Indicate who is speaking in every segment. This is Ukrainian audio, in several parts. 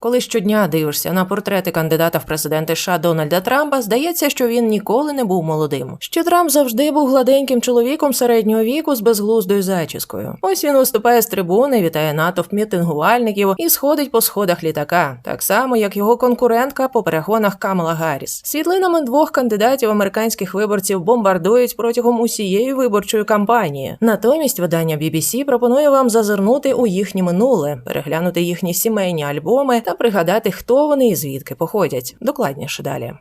Speaker 1: Коли щодня дивишся на портрети кандидата в президенти США Дональда Трампа, здається, що він ніколи не був молодим. Що Трамп завжди був гладеньким чоловіком середнього віку з безглуздою зачіскою. Ось він виступає з трибуни, вітає натовп мітингувальників і сходить по сходах літака, так само як його конкурентка по перегонах Камала Гарріс. Світлинами двох кандидатів американських виборців бомбардують протягом усієї виборчої кампанії. Натомість видання BBC пропонує вам зазирнути у їхнє минуле, переглянути їхні сімейні альбоми та пригадати, хто вони і звідки походять. Докладніше далі.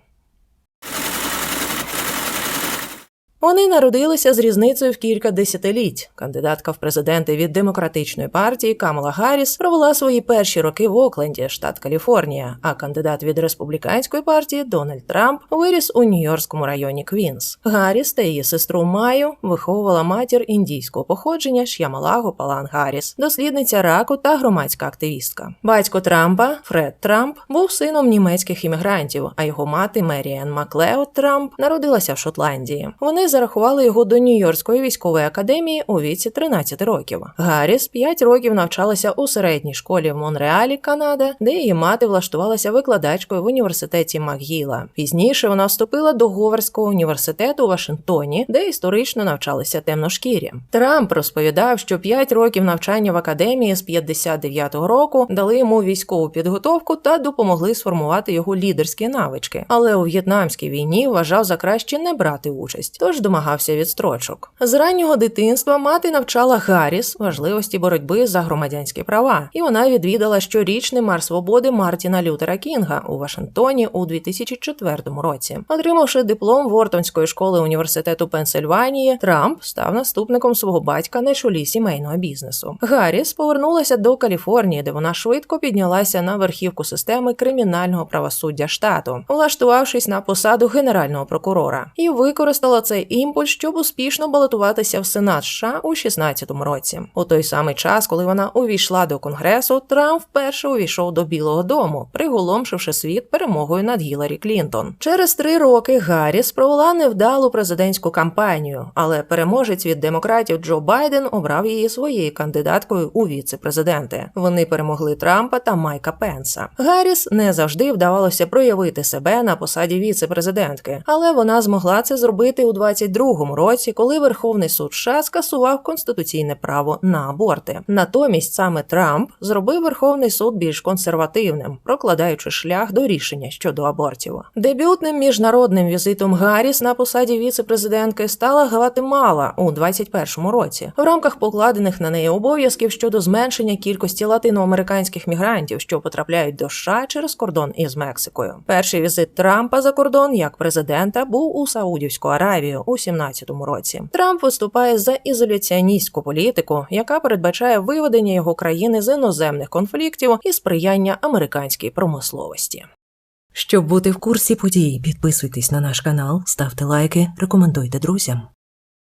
Speaker 1: Вони народилися з різницею в кілька десятиліть. Кандидатка в президенти від демократичної партії Камала Гарріс провела свої перші роки в Окленді, штат Каліфорнія. А кандидат від республіканської партії Дональд Трамп виріс у Нью-Йоркському районі Квінс. Гарріс та її сестру Маю виховувала матір індійського походження Ш'ямалаго Палан Гарріс, дослідниця раку та громадська активістка. Батько Трампа Фред Трамп був сином німецьких іммігрантів, а його мати Меріан Маклеод Трамп народилася в Шотландії. Вони зарахували його до Нью-Йоркської військової академії у віці 13 років. Гарріс 5 років навчалася у середній школі в Монреалі, Канада, де її мати влаштувалася викладачкою в університеті Макгіла. Пізніше вона вступила до Говарського університету у Вашингтоні, де історично навчалися темношкірі. Трамп розповідав, що 5 років навчання в академії з 59-го року дали йому військову підготовку та допомогли сформувати його лідерські навички. Але у в'єтнамській війні вважав за краще не брати участь, тож домагався відстрочок. З раннього дитинства мати навчала Гарріс важливості боротьби за громадянські права, і вона відвідала щорічний Мар свободи Мартіна Лютера Кінга у Вашингтоні у 2004 році. Отримавши диплом Вортонської школи університету Пенсильванії, Трамп став наступником свого батька на чолі сімейного бізнесу. Гарріс повернулася до Каліфорнії, де вона швидко піднялася на верхівку системи кримінального правосуддя штату, влаштувавшись на посаду генерального прокурора, і використала цей імпульс, щоб успішно балотуватися в Сенат США у 16-му році. У той самий час, коли вона увійшла до конгресу, Трамп вперше увійшов до Білого Дому, приголомшивши світ перемогою над Гіларі Клінтон. Через три роки Гарріс провела невдалу президентську кампанію, але переможець від демократів Джо Байден обрав її своєю кандидаткою у віце-президенти. Вони перемогли Трампа та Майка Пенса. Гарріс не завжди вдавалося проявити себе на посаді віце-президентки, але вона змогла це зробити у 22-му році, коли Верховний суд США скасував конституційне право на аборти. Натомість саме Трамп зробив Верховний суд більш консервативним, прокладаючи шлях до рішення щодо абортів. Дебютним міжнародним візитом Гарріс на посаді віце-президентки стала Гватемала у 21-му році в рамках покладених на неї обов'язків щодо зменшення кількості латиноамериканських мігрантів, що потрапляють до США через кордон із Мексикою. Перший візит Трампа за кордон як президента був у Саудівську Аравію у 17-му році. Трамп виступає за ізоляціоністську політику, яка передбачає виведення його країни з іноземних конфліктів і сприяння американській промисловості. Щоб бути в курсі подій, підписуйтесь на наш канал, ставте лайки, рекомендуйте друзям.